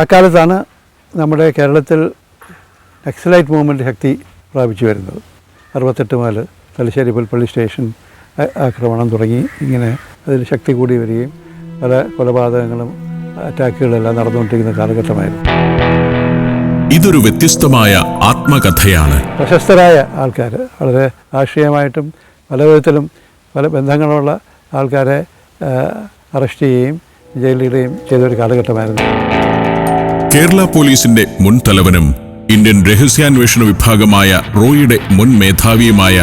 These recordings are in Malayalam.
അക്കാലത്താണ് നമ്മുടെ കേരളത്തിൽ നക്സലൈറ്റ് മൂവ്മെന്റ് ശക്തി പ്രാപിച്ചു വരുന്നത്. അറുപത്തെട്ട് മുതൽ തലശ്ശേരി പുൽപ്പള്ളി സ്റ്റേഷൻ ആക്രമണം തുടങ്ങി. ഇങ്ങനെ അതിൽ ശക്തി കൂടി വരികയും പല കൊലപാതകങ്ങളും അറ്റാക്കുകളെല്ലാം നടന്നുകൊണ്ടിരിക്കുന്ന കാലഘട്ടമായിരുന്നു. ഇതൊരു വ്യത്യസ്തമായ ആത്മകഥയാണ്. പ്രശസ്തരായ ആൾക്കാർ വളരെ രാഷ്ട്രീയമായിട്ടും പല വിധത്തിലും പല ബന്ധങ്ങളുള്ള ആൾക്കാരെ അറസ്റ്റ് ചെയ്യുകയും ജയിലിടുകയും ചെയ്ത ഒരു കാലഘട്ടമായിരുന്നു. കേരള പോലീസിന്റെ മുൻ തലവനും ഇന്ത്യൻ രഹസ്യാന്വേഷണ വിഭാഗമായ റോയുടെ മുൻ മേധാവിയുമായ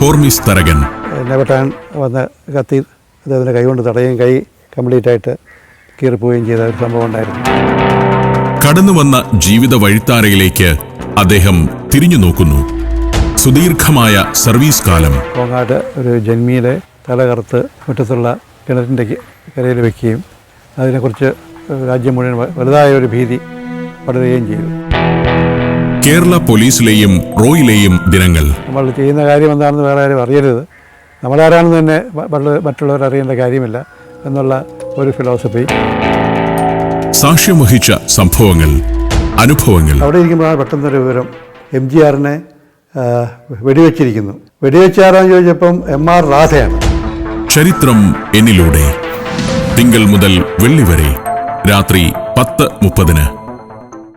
ഹോർമിസ് തരകൻ. എന്നെ വെട്ടാൻ വന്ന കത്തി അദ്ദേഹത്തിന്റെ കൈ കൊണ്ട് തടയുകയും കൈ കംപ്ലീറ്റ് ആയിട്ട് കീറിപ്പോവുകയും ചെയ്ത ഒരു സംഭവം ഉണ്ടായിരുന്നു. കടന്നു വന്ന ജീവിത വഴിത്താരയിലേക്ക് അദ്ദേഹം തിരിഞ്ഞു നോക്കുന്നു. സുദീർഘമായ സർവീസ് കാലം. കോങ്ങാട് ഒരു ജന്മിയിലെ തലകറുത്ത് മുറ്റത്തുള്ള കിണറ്റിന്റെ കരയിൽ വെക്കുകയും അതിനെക്കുറിച്ച് രാജ്യം മുഴുവൻ വലുതായ ഒരു ഭീതി പടരുകയും ചെയ്തു. കേരള പോലീസിലെയും റോയിലെയും ദിനങ്ങൾ. നമ്മൾ ചെയ്യുന്ന കാര്യം എന്താണെന്ന് വേറെ ആരും അറിയരുത്. നമ്മളാരാണെന്ന് തന്നെ മറ്റുള്ളവർ അറിയേണ്ട കാര്യമില്ല എന്നുള്ള ഒരു ഫിലോസഫി സാക്ഷ്യം വഹിച്ച സംഭവങ്ങൾ അനുഭവങ്ങൾ. അവിടെ ഇരിക്കുമ്പോഴാണ് പെട്ടെന്നൊരു വിവരം. എം ജി ആറിനെ വെടിവെച്ചിരിക്കുന്നു. വെടിവെച്ചാരാന്ന് ചോദിച്ചപ്പം എം ആർ രാധയാണ്. ചരിത്രം എന്നിലൂടെ തിങ്കൾ മുതൽ വെള്ളി വരെ. രാത്രി പത്ത് മുപ്പതിന്.